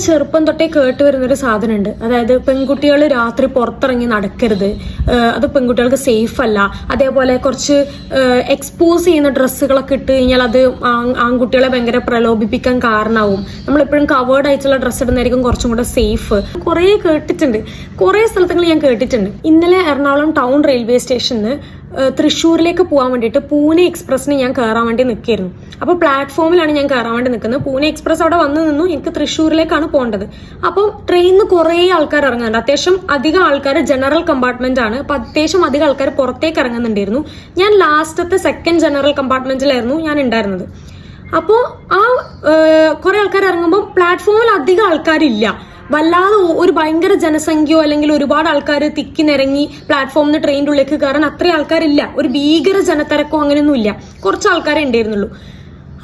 ചെറുപ്പം തൊട്ടേ കേട്ട് വരുന്നൊരു സാധനമുണ്ട്. അതായത് പെൺകുട്ടികൾ രാത്രി പുറത്തിറങ്ങി നടക്കരുത്. അത് പെൺകുട്ടികൾക്ക് സേഫ് അല്ല. അതേപോലെ കുറച്ച് എക്സ്പോസ് ചെയ്യുന്ന ഡ്രസ്സുകളൊക്കെ ഇട്ട് കഴിഞ്ഞാൽ അത് ആൺ- ആൺകുട്ടികളെ ഭയങ്കര പ്രലോഭിപ്പിക്കാൻ കാരണമാവും. നമ്മളെപ്പോഴും കവേർഡ് ആയിട്ടുള്ള ഡ്രസ്സ് ഇടുന്നതായിരിക്കും കുറച്ചും കൂടെ സേഫ് കുറേ കേട്ടിട്ടുണ്ട്. കുറേ സ്ഥലത്തുകൾ ഞാൻ കേട്ടിട്ടുണ്ട്. ഇന്നലെ എറണാകുളം ടൗൺ റെയിൽവേ സ്റ്റേഷനിൽ തൃശ്ശൂരിലേക്ക് പോകാൻ വേണ്ടിയിട്ട് പൂനെ എക്സ്പ്രസ്സിന് ഞാൻ കയറാൻ വേണ്ടി നിൽക്കായിരുന്നു അപ്പോൾ പ്ലാറ്റ്ഫോമിലാണ് ഞാൻ കയറാൻ വേണ്ടി നിൽക്കുന്നത്. പൂനെ എക്സ്പ്രസ് അവിടെ വന്നു നിന്നു. എനിക്ക് തൃശ്ശൂരിലേക്കാണ് പോകേണ്ടത്. അപ്പോൾ ട്രെയിനിൽ കുറേ ആൾക്കാർ ഇറങ്ങുന്നുണ്ട്. അത്യാവശ്യം അധികം ആൾക്കാർ ജനറൽ കമ്പാർട്ട്മെന്റ് ആണ്. അപ്പൊ അത്യാവശ്യം അധികം ആൾക്കാർ പുറത്തേക്ക് ഇറങ്ങുന്നുണ്ടായിരുന്നു. ഞാൻ ലാസ്റ്റത്തെ സെക്കൻഡ് ജനറൽ കമ്പാർട്ട്മെന്റിലായിരുന്നു ഞാൻ ഉണ്ടായിരുന്നത്. അപ്പോൾ ആ കുറെ ആൾക്കാർ ഇറങ്ങുമ്പോൾ പ്ലാറ്റ്ഫോമിൽ അധികം ആൾക്കാരില്ല. വല്ലാതെ ഒരു ഭയങ്കര ജനസംഖ്യയോ അല്ലെങ്കിൽ ഒരുപാട് ആൾക്കാർ തിക്കി നിരങ്ങി പ്ലാറ്റ്ഫോമിൽ നിന്ന് ട്രെയിനിന്റെ ഉള്ളിലേക്ക് കയറാൻ അത്രയും ആൾക്കാരില്ല. ഒരു ഭീകര ജനത്തിരക്കോ അങ്ങനെയൊന്നും ഇല്ല കുറച്ച് ആൾക്കാരെ ഉണ്ടായിരുന്നുള്ളൂ.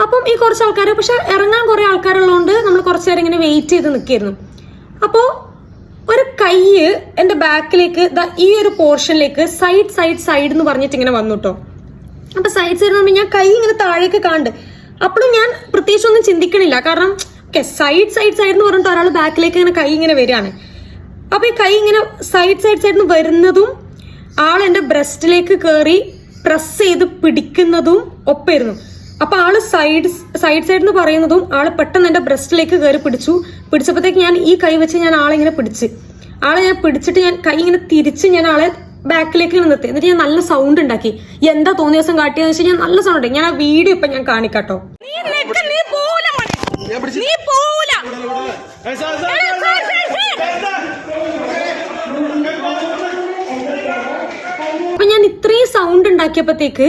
അപ്പം ഈ കുറച്ച് ആൾക്കാർ പക്ഷെ ഇറങ്ങാൻ കുറെ ആൾക്കാരുള്ളതുകൊണ്ട് നമ്മൾ കുറച്ച് നേരം ഇങ്ങനെ വെയിറ്റ് ചെയ്ത് നിൽക്കായിരുന്നു. അപ്പോൾ ഒരു കൈ എന്റെ ബാക്കിലേക്ക് ഈ ഒരു പോർഷനിലേക്ക് സൈഡ് സൈഡ് സൈഡ് എന്ന് പറഞ്ഞിട്ട് ഇങ്ങനെ വന്നു കേട്ടോ അപ്പൊ സൈഡ് സൈഡ് പറഞ്ഞാൽ ഞാൻ കൈ ഇങ്ങനെ താഴേക്ക് കാണ്ട്. അപ്പോഴും ഞാൻ പ്രത്യേകിച്ച് ഒന്നും ചിന്തിക്കണില്ല. കാരണം സൈഡ് സൈഡ് സൈഡ് എന്ന് പറഞ്ഞിട്ട് ഒരാൾ ബാക്കിലേക്ക് ഇങ്ങനെ കൈ ഇങ്ങനെ വരികയാണ്. അപ്പോൾ ഈ കൈ ഇങ്ങനെ സൈഡ് സൈഡ് സൈഡിൽ നിന്ന് വരുന്നതും ആൾ എന്റെ ബ്രസ്റ്റിലേക്ക് കയറി പ്രസ് ചെയ്ത് പിടിക്കുന്നതും ഒപ്പായിരുന്നു. അപ്പോൾ ആൾ സൈഡ് സൈഡ് സൈഡ് എന്ന് പറയുന്നതും ആൾ പെട്ടെന്ന് എന്റെ ബ്രസ്റ്റിലേക്ക് കയറി പിടിച്ചു. പിടിച്ചപ്പോഴത്തേക്ക് ഞാൻ ഈ കൈ വെച്ച് ഞാൻ ആളെ ഇങ്ങനെ പിടിച്ച്. ആളെ ഞാൻ പിടിച്ചിട്ട് ഞാൻ കൈ ഇങ്ങനെ തിരിച്ച് ഞാൻ ആളെ ബാക്കിലേക്ക് ഇങ്ങനെ നിർത്തി. എന്നിട്ട് ഞാൻ നല്ല സൗണ്ട് ഉണ്ടാക്കി. എന്താ തോന്നിയ ദിവസം കാട്ടിയെന്ന് വെച്ചാൽ ഞാൻ നല്ല സൗണ്ട് ഞാൻ ആ വീഡിയോ ഇപ്പൊ ഞാൻ കാണിക്കാട്ടോ. നീ പോവൂല. അപ്പൊ ഞാൻ ഇത്രയും സൗണ്ട് ഉണ്ടാക്കിയപ്പോഴത്തേക്ക്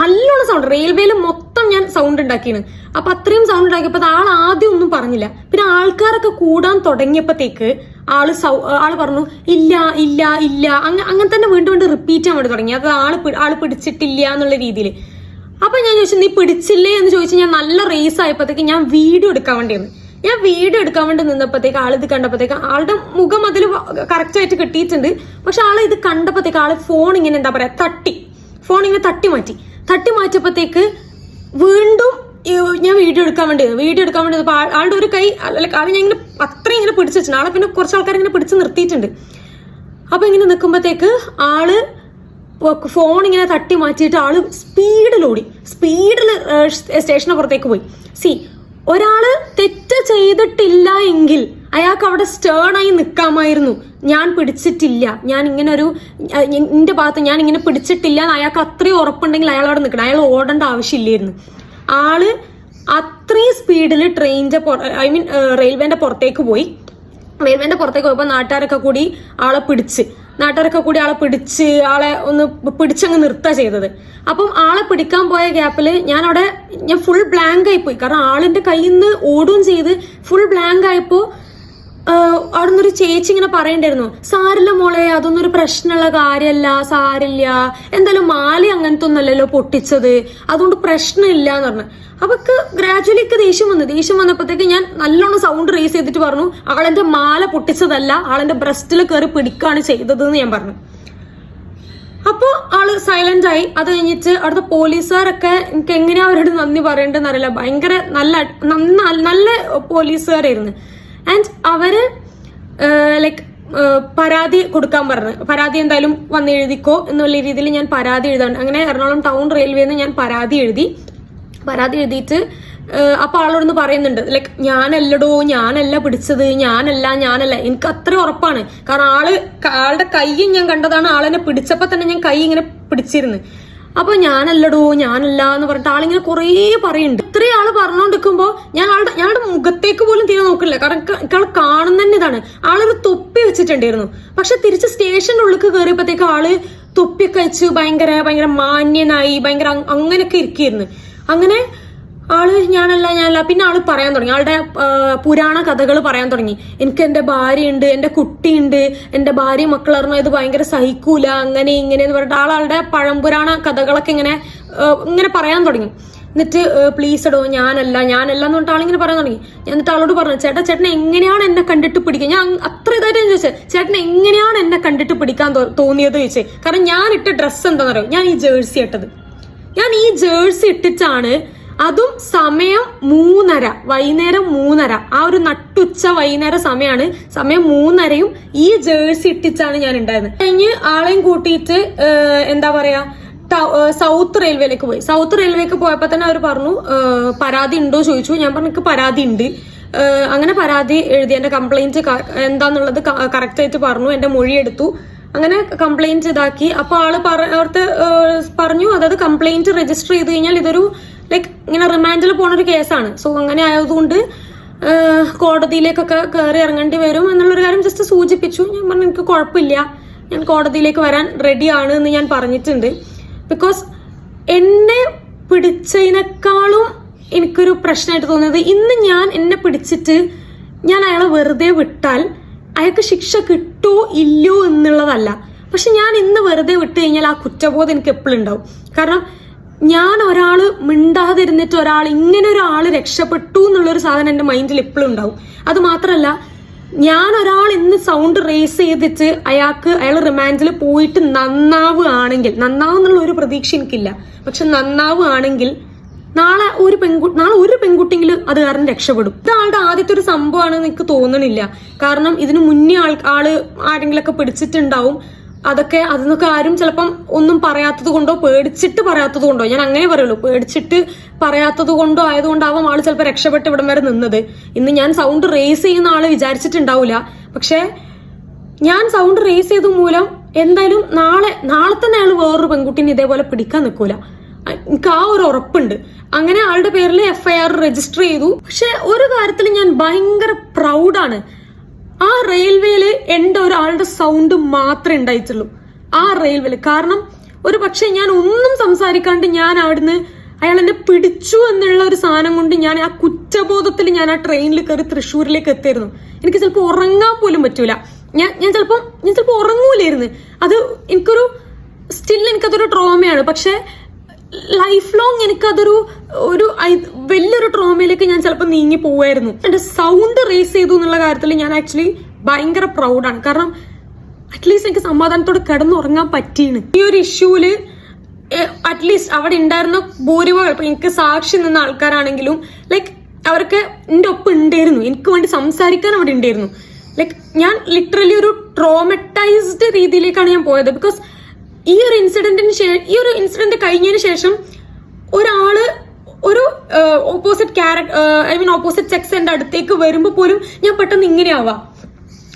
നല്ലോണം സൗണ്ട് റെയിൽവേയിൽ മൊത്തം ഞാൻ സൗണ്ട് ഉണ്ടാക്കിയാണ്. അപ്പൊ അത്രയും സൗണ്ട് ഉണ്ടാക്കിയപ്പോ ആൾ ആദ്യം ഒന്നും പറഞ്ഞില്ല. പിന്നെ ആൾക്കാരൊക്കെ കൂടാൻ തുടങ്ങിയപ്പോഴത്തേക്ക് ആൾ സൗ ആൾ പറഞ്ഞു ഇല്ല ഇല്ല ഇല്ല. അങ്ങനെ അങ്ങനെ തന്നെ വീണ്ടും വീണ്ടും റിപ്പീറ്റ് ചെയ്യാൻ വേണ്ടി തുടങ്ങി. അത് ആൾ ആൾ പിടിച്ചിട്ടില്ല എന്നുള്ള രീതിയിൽ അപ്പൊ ഞാൻ ചോദിച്ചു നീ പിടിച്ചില്ലേ? എന്ന് ചോദിച്ചു ഞാൻ നല്ല റേസ് ആയപ്പോഴത്തേക്ക് ഞാൻ വീഡിയോ എടുക്കാൻ വേണ്ടി വന്നു. ഞാൻ വീഡിയോ എടുക്കാൻ വേണ്ടി നിന്നപ്പോഴത്തേക്ക് ആൾ ഇത് കണ്ടപ്പോഴത്തേക്ക് ആളുടെ മുഖം അതിൽ കറക്റ്റ് ആയിട്ട് കിട്ടിയിട്ടുണ്ട്. പക്ഷെ ആൾ ഇത് കണ്ടപ്പോഴത്തേക്ക് ആൾ ഫോൺ ഇങ്ങനെ എന്താ പറയാ തട്ടി. ഫോൺ ഇങ്ങനെ തട്ടി മാറ്റി. തട്ടി മാറ്റിയപ്പോഴത്തേക്ക് വീണ്ടും ഞാൻ വീഡിയോ എടുക്കാൻ വേണ്ടി വീഡിയോ എടുക്കാൻ വേണ്ടി ആളുടെ ഒരു കൈ ആളെ ഞാൻ ഇങ്ങനെ അത്രയും ഇങ്ങനെ പിടിച്ചു വെച്ചിട്ടുണ്ട്. ആളെ പിന്നെ കുറച്ച് ആൾക്കാർ ഇങ്ങനെ പിടിച്ച് നിർത്തിയിട്ടുണ്ട്. അപ്പൊ ഇങ്ങനെ നിൽക്കുമ്പോഴത്തേക്ക് ആൾ ഫോൺ ഇങ്ങനെ തട്ടി മാറ്റിയിട്ട് ആൾ സ്പീഡിൽ ഓടി. സ്പീഡിൽ സ്റ്റേഷന് പുറത്തേക്ക് പോയി. സി ഒരാൾ തെറ്റ് ചെയ്തിട്ടില്ല എങ്കിൽ അയാൾക്ക് അവിടെ സ്റ്റേണായി നിൽക്കാമായിരുന്നു ഞാൻ പിടിച്ചിട്ടില്ല. ഞാൻ ഇങ്ങനെ ഒരു എന്റെ ഭാഗത്ത് ഞാൻ ഇങ്ങനെ പിടിച്ചിട്ടില്ല എന്ന് അയാൾക്ക് അത്രയും ഉറപ്പുണ്ടെങ്കിൽ അയാൾ അവിടെ നിൽക്കണം. അയാൾ ഓടേണ്ട ആവശ്യമില്ലായിരുന്നു. ആൾ അത്രയും സ്പീഡിൽ ട്രെയിനിന്റെ ഐ മീൻ റെയിൽവേന്റെ പുറത്തേക്ക് പോയി. റെയിൽവേന്റെ പുറത്തേക്ക് പോയപ്പോൾ നാട്ടുകാരൊക്കെ കൂടി ആളെ പിടിച്ച്. നാട്ടുകാരൊക്കെ കൂടി ആളെ പിടിച്ച് ആളെ ഒന്ന് പിടിച്ചങ്ങ് നിർത്താ ചെയ്തത്. അപ്പം ആളെ പിടിക്കാൻ പോയ ഗ്യാപ്പിൽ ഞാൻ അവിടെ ഞാൻ ഫുൾ ബ്ലാങ്ക് ആയിപ്പോയി പോയി. കാരണം ആളിന്റെ കയ്യിൽ നിന്ന് ഓടുകയും ചെയ്ത് ഫുൾ ബ്ലാങ്ക് ആയപ്പോ അവിടെ നിന്നൊരു ചേച്ചി ഇങ്ങനെ പറയണ്ടായിരുന്നു. സാരില്ല മോളെ അതൊന്നും ഒരു പ്രശ്നമുള്ള കാര്യമല്ല സാരില്ല. എന്തായാലും മാല അങ്ങനത്തെ ഒന്നല്ലല്ലോ പൊട്ടിച്ചത്. അതുകൊണ്ട് പ്രശ്നമില്ല എന്ന് പറഞ്ഞു. അവക്ക് ഗ്രാജുവലി ഒക്കെ ദേഷ്യം വന്നു. ദേഷ്യം വന്നപ്പോഴത്തേക്ക് ഞാൻ നല്ലോണം സൗണ്ട് റേസ് ചെയ്തിട്ട് പറഞ്ഞു അവളെന്റെ മാല പൊട്ടിച്ചതല്ല ആളെന്റെ ബ്രസ്റ്റിൽ കയറി പിടിക്കാണ് ചെയ്തത് എന്ന് ഞാൻ പറഞ്ഞു. അപ്പോൾ ആൾ സൈലന്റ് ആയി. അത് കഴിഞ്ഞിട്ട് അവിടുത്തെ പോലീസുകാരൊക്കെ എനിക്ക് എങ്ങനെയാ അവരോട് നന്ദി പറയേണ്ടതെന്ന് അറിയില്ല. ഭയങ്കര നല്ല നല്ല പോലീസുകാരായിരുന്നു. ആൻഡ് അവർ ലൈക്ക് പരാതി കൊടുക്കാൻ പറഞ്ഞു. പരാതി എന്തായാലും വന്ന് എഴുതിക്കോ എന്നുള്ള രീതിയിൽ ഞാൻ പരാതി എഴുതാൻ അങ്ങനെ എറണാകുളം ടൗൺ റെയിൽവേന്ന് ഞാൻ പരാതി എഴുതി. പരാതി എഴുതിയിട്ട് അപ്പൊ ആളോടൊന്ന് പറയുന്നുണ്ട്. ലൈക്ക് ഞാനല്ലടോ ഞാനല്ല പിടിച്ചത് ഞാനല്ല ഞാനല്ല. എനിക്ക് അത്ര ഉറപ്പാണ്. കാരണം ആൾ ക- ആളുടെ കൈയും ഞാൻ കണ്ടതാണ് ആളെന്നെ പിടിച്ചപ്പോ തന്നെ ഞാൻ കൈ ഇങ്ങനെ പിടിച്ചിരുന്നു. അപ്പൊ ഞാനല്ലടോ ഞാനല്ല എന്ന് പറഞ്ഞിട്ട് ആളിങ്ങനെ കുറേ പറയുന്നുണ്ട്. ഇത്രയും ആൾ പറഞ്ഞോണ്ടിരിക്കുമ്പോ ഞാൻ ആളുടെ ഞങ്ങളുടെ മുഖത്തേക്ക് പോലും തീരെ നോക്കില്ല. കാരണം ആൾ കാണുന്നതന്നെ ഇതാണ്. ആളൊരു തൊപ്പി വെച്ചിട്ടുണ്ടായിരുന്നു. പക്ഷെ തിരിച്ച് സ്റ്റേഷന്റെ ഉള്ളിൽ കയറിയപ്പോഴത്തേക്ക് ആൾ തൊപ്പിയൊക്കെ വെച്ച് ഭയങ്കര ഭയങ്കര മാന്യനായി ഭയങ്കര അങ്- അങ്ങനെയൊക്കെ ഇരിക്കുന്നു അങ്ങനെ ആൾ ഞാനല്ല ഞാനല്ല. പിന്നെ ആൾ പറയാൻ തുടങ്ങി. ആളുടെ പുരാണ കഥകൾ പറയാൻ തുടങ്ങി. എനിക്ക് എന്റെ ഭാര്യയുണ്ട് എന്റെ കുട്ടിയുണ്ട് എന്റെ ഭാര്യ മക്കളറിഞ്ഞ ഇത് ഭയങ്കര സഹിക്കൂല അങ്ങനെ ഇങ്ങനെ എന്ന് പറഞ്ഞിട്ട് ആളുടെ പഴംപുരാണ കഥകളൊക്കെ ഇങ്ങനെ ഇങ്ങനെ പറയാൻ തുടങ്ങി. എന്നിട്ട് പ്ലീസ് ഇടോ ഞാനല്ല ഞാനല്ല എന്ന് പറഞ്ഞിട്ട് ആളിങ്ങനെ പറയാൻ തുടങ്ങി. ഞാൻ എന്നിട്ട് ആളോട് പറഞ്ഞു ചേട്ടാ ചേട്ടൻ എങ്ങനെയാണ് എന്നെ കണ്ടിട്ട് പിടിക്കുക ഞാൻ അത്ര ഇതായിട്ട് ചോദിച്ചത് ചേട്ടൻ എങ്ങനെയാണ് എന്നെ കണ്ടിട്ട് പിടിക്കാൻ തോന്നിയത് ചോദിച്ചത് കാരണം ഞാൻ ഇട്ട ഡ്രസ്സ് എന്താണെന്ന് അറിയോ ഞാൻ ഈ ജേഴ്സി ഇട്ടത്. ഞാൻ ഈ ജേഴ്സി ഇട്ടിട്ടാണ് അതും സമയം മൂന്നര വൈകുന്നേരം മൂന്നര. ആ ഒരു നട്ടുച്ച വൈകുന്നേര സമയമാണ് സമയം മൂന്നരയും ഈ ജേഴ്സി ഇട്ടിട്ടാണ് ഞാൻ ഉണ്ടായിരുന്നത് കഴിഞ്ഞ് ആളെയും കൂട്ടിയിട്ട് എന്താ പറയാ സൗത്ത് റെയിൽവേയിലേക്ക് പോയി. സൗത്ത് റെയിൽവേക്ക് പോയപ്പോ തന്നെ അവർ പറഞ്ഞു പരാതി ഉണ്ടോ ചോദിച്ചു. ഞാൻ പറഞ്ഞു എനിക്ക് പരാതി ഉണ്ട്. അങ്ങനെ പരാതി എഴുതി എന്റെ കംപ്ലൈന്റ് എന്താന്നുള്ളത് കറക്റ്റ് ആയിട്ട് പറഞ്ഞു എന്റെ മൊഴി എടുത്തു. അങ്ങനെ കംപ്ലൈന്റ് ഇതാക്കി. അപ്പൊ ആൾ അവർക്ക് പറഞ്ഞു അതായത് കംപ്ലൈന്റ് രജിസ്റ്റർ ചെയ്ത് കഴിഞ്ഞാൽ ഇതൊരു ലൈക്ക് ഇങ്ങനെ റിമാൻഡിൽ പോണ ഒരു കേസാണ്. സോ അങ്ങനെ ആയതുകൊണ്ട് കോടതിയിലേക്കൊക്കെ കയറി ഇറങ്ങേണ്ടി വരും എന്നുള്ളൊരു കാര്യം ജസ്റ്റ് സൂചിപ്പിച്ചു. ഞാൻ പറഞ്ഞു എനിക്ക് കുഴപ്പമില്ല. ഞാൻ കോടതിയിലേക്ക് വരാൻ റെഡിയാണ് എന്ന് ഞാൻ പറഞ്ഞിട്ടുണ്ട്. ബിക്കോസ് എന്നെ പിടിച്ചതിനേക്കാളും എനിക്കൊരു പ്രശ്നമായിട്ട് തോന്നിയത് ഇന്ന് ഞാൻ എന്നെ പിടിച്ചിട്ട് ഞാൻ അയാളെ വെറുതെ വിട്ടാൽ അയാൾക്ക് ശിക്ഷ കിട്ടുമോ ഇല്ലയോ എന്നുള്ളതല്ല. പക്ഷെ ഞാൻ ഇന്ന് വെറുതെ വിട്ടു കഴിഞ്ഞാൽ ആ കുറ്റബോധം എനിക്ക് എപ്പോഴും ഉണ്ടാവും. കാരണം ഞാൻ ഒരാൾ മിണ്ടാതിരുന്നിട്ട് ഒരാൾ ഇങ്ങനെ ഒരാൾ രക്ഷപ്പെട്ടു എന്നുള്ളൊരു സാധനം എന്റെ മൈൻഡിൽ എപ്പോഴും ഉണ്ടാവും. അത് മാത്രമല്ല ഞാൻ ഒരാൾ ഇന്ന് സൗണ്ട് റേസ് ചെയ്തിട്ട് അയാൾക്ക് അയാൾ റിമാൻഡിൽ പോയിട്ട് നന്നാവുകയാണെങ്കിൽ നന്നാവുന്നുള്ള ഒരു പ്രതീക്ഷ എനിക്കില്ല. പക്ഷെ നന്നാവുകയാണെങ്കിൽ നാളെ ഒരു പെൺകുട്ടി നാളെ ഒരു പെൺകുട്ടിയെങ്കിലും അത് കാരണം രക്ഷപ്പെടും. ഇത് ആളുടെ ആദ്യത്തെ ഒരു സംഭവമാണെന്ന് എനിക്ക് തോന്നണില്ല. കാരണം ഇതിനു മുന്നേ ആൾ ആൾ ആരെങ്കിലൊക്കെ പിടിച്ചിട്ടുണ്ടാവും. അതൊക്കെ അതിനൊക്കെ ആരും ചിലപ്പം ഒന്നും പറയാത്തത് കൊണ്ടോ പേടിച്ചിട്ട് പറയാത്തത് കൊണ്ടോ ഞാൻ അങ്ങനെ പറയുള്ളൂ. പേടിച്ചിട്ട് പറയാത്തത് കൊണ്ടോ ആയതുകൊണ്ടാവും ആൾ ചിലപ്പോൾ രക്ഷപ്പെട്ട് ഇവിടം വരെ നിന്നത്. ഇന്ന് ഞാൻ സൗണ്ട് റേസ് ചെയ്യുന്ന ആൾ വിചാരിച്ചിട്ടുണ്ടാവില്ല പക്ഷേ ഞാൻ സൗണ്ട് റേസ് ചെയ്ത മൂലം എന്തായാലും നാളെ നാളെ തന്നെ അയാൾ വേറൊരു പെൺകുട്ടീനെ ഇതേപോലെ പിടിക്കാൻ നിൽക്കൂല എനിക്ക് ആ ഒരു ഉറപ്പുണ്ട്. അങ്ങനെ ആളുടെ പേരിൽ എഫ്ഐആർ രജിസ്റ്റർ ചെയ്തു. പക്ഷെ ഒരു കാര്യത്തിൽ ഞാൻ ഭയങ്കര പ്രൗഡാണ് ആ റെയിൽവേയിൽ എന്റെ ഒരാളുടെ സൗണ്ട് മാത്രമേ ഉണ്ടായിട്ടുള്ളൂ. ആ റെയിൽവേയിൽ കാരണം ഒരു പക്ഷെ ഞാൻ ഒന്നും സംസാരിക്കാണ്ട് ഞാൻ അവിടുന്ന് അയാൾ എന്നെ പിടിച്ചു എന്നുള്ള ഒരു സാധനം കൊണ്ട് ഞാൻ ആ കുറ്റബോധത്തിൽ ഞാൻ ആ ട്രെയിനിൽ കയറി തൃശ്ശൂരിലേക്ക് എത്തിയിരുന്നു. എനിക്ക് ചിലപ്പോൾ ഉറങ്ങാൻ പോലും പറ്റൂല. ഞാൻ ഞാൻ ചിലപ്പം ഞാൻ ചിലപ്പോൾ ഉറങ്ങൂലായിരുന്നു. അത് എനിക്കൊരു സ്റ്റിൽ എനിക്കതൊരു ട്രോമയാണ് പക്ഷെ ലൈഫ് ലോങ് എനിക്കതൊരു ഒരു വലിയൊരു ട്രോമയിലേക്ക് ഞാൻ ചിലപ്പോൾ നീങ്ങി പോവായിരുന്നു. എന്റെ സൗണ്ട് റേസ് ചെയ്തു എന്നുള്ള കാര്യത്തിൽ ഞാൻ ആക്ച്വലി ഭയങ്കര പ്രൗഡാണ് കാരണം അറ്റ്ലീസ്റ്റ് എനിക്ക് സമാധാനത്തോടെ കിടന്നുറങ്ങാൻ പറ്റിയാണ് ഈ ഒരു ഇഷ്യൂവിൽ അറ്റ്ലീസ്റ്റ് അവിടെ ഉണ്ടായിരുന്ന ഭൂരിഭാഗം എനിക്ക് സാക്ഷി നിന്ന ആൾക്കാരാണെങ്കിലും ലൈക്ക് അവർക്ക് എന്റെ ഒപ്പം ഉണ്ടായിരുന്നു. എനിക്ക് വേണ്ടി സംസാരിക്കാൻ അവിടെ ഉണ്ടായിരുന്നു. ലൈക്ക് ഞാൻ ലിറ്ററലി ഒരു ട്രോമറ്റൈസ്ഡ് രീതിയിലേക്കാണ് ഞാൻ പോയത്. ബിക്കോസ് ഈ ഒരു ഇൻസിഡന്റിന് ശേഷം ഈ ഒരു ഇൻസിഡന്റ് കഴിഞ്ഞതിന് ശേഷം ഒരാൾ ഒരു opposite character I mean opposite sex എന്റെ അടുത്തേക്ക് വരുമ്പോൾ പോലും ഞാൻ പെട്ടെന്ന് ഇങ്ങനെയാവാം.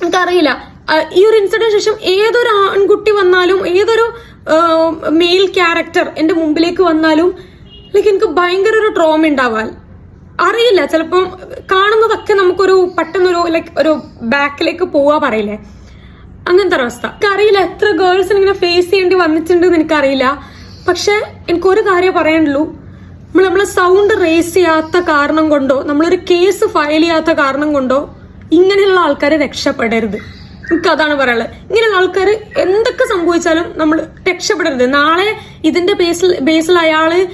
എനിക്കറിയില്ല. ഈ ഒരു ഇൻസിഡന്റ് ശേഷം ഏതൊരു ആൺകുട്ടി വന്നാലും ഏതൊരു മെയിൽ ക്യാരക്ടർ എന്റെ മുമ്പിലേക്ക് വന്നാലും ലൈക്ക് എനിക്ക് ഭയങ്കര ഒരു ട്രോമ ഉണ്ടാവാൻ അറിയില്ല. ചിലപ്പം കാണുന്നതൊക്കെ നമുക്കൊരു പെട്ടെന്നൊരു ലൈക്ക് ഒരു ബാക്കിലേക്ക് പോവാ പറയില്ലേ അങ്ങനത്തെ ഒരു അവസ്ഥ. എനിക്കറിയില്ല എത്ര ഗേൾസിന് ഇങ്ങനെ ഫേസ് ചെയ്യേണ്ടി വന്നിട്ടുണ്ട് എന്ന് എനിക്കറിയില്ല. പക്ഷെ എനിക്കൊരു കാര്യം പറയാനുള്ളൂ. നമ്മൾ നമ്മളെ സൗണ്ട് റേസ് ചെയ്യാത്ത കാരണം കൊണ്ടോ നമ്മളൊരു കേസ് ഫയൽ ചെയ്യാത്ത കാരണം കൊണ്ടോ ഇങ്ങനെയുള്ള ആൾക്കാരെ രക്ഷപ്പെടരുത്. എനിക്ക് അതാണ് പറയാനുള്ളത്. ഇങ്ങനെയുള്ള ആൾക്കാർ എന്തൊക്കെ സംഭവിച്ചാലും നമ്മൾ രക്ഷപ്പെടരുത്. നാളെ ഇതിന്റെ ബേസിൽ ബേസിൽ അയാൾ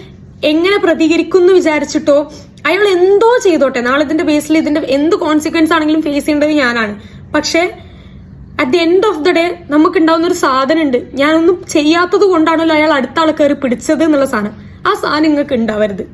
എങ്ങനെ പ്രതികരിക്കുന്നു വിചാരിച്ചിട്ടോ അയാൾ എന്തോ ചെയ്തോട്ടെ. നാളെ ഇതിന്റെ ബേസിൽ ഇതിന്റെ എന്ത് കോൺസിക്വൻസ് ആണെങ്കിലും ഫേസ് ചെയ്യേണ്ടത് ഞാനാണ്. പക്ഷേ at the end of the day നമുക്ക് ഉണ്ടാവുന്ന ഒരു സാധനം ഉണ്ട് ഞാനൊന്നും ചെയ്യാത്തത് കൊണ്ടാണല്ലോ അയാൾ അടുത്ത ആൾ കയറി പിടിച്ചത് എന്നുള്ള സാധനം. ആ സാധനം നിങ്ങൾക്ക് ഉണ്ടാവരുത്